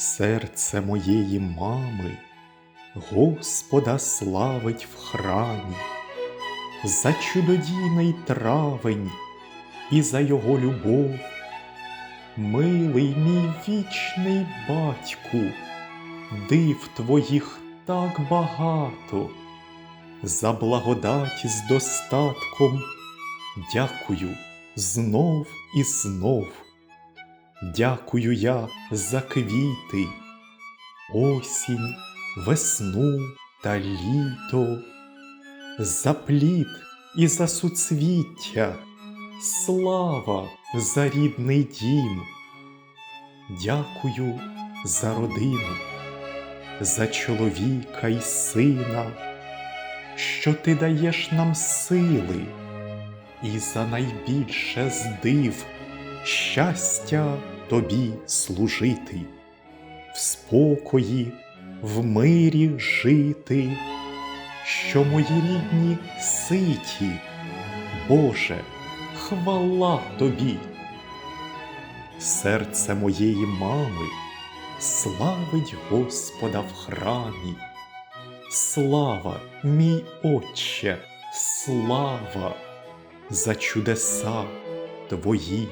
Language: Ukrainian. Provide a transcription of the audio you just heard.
Серце моєї мами Господа славить в храмі, за чудодійний травень і за його любов. Милий мій вічний батьку, див твоїх так багато, за благодать з достатком дякую знов і знов. Дякую я за квіти, осінь, весну та літо, за плід і за суцвіття, слава за рідний дім. Дякую за родину, за чоловіка й сина, що ти даєш нам сили, і за найбільше здив щастя тобі служити, в спокої, в мирі жити, що мої рідні ситі, Боже, хвала тобі. Серце моєї мами славить Господа в храмі. Слава, мій Отче, слава за чудеса твої.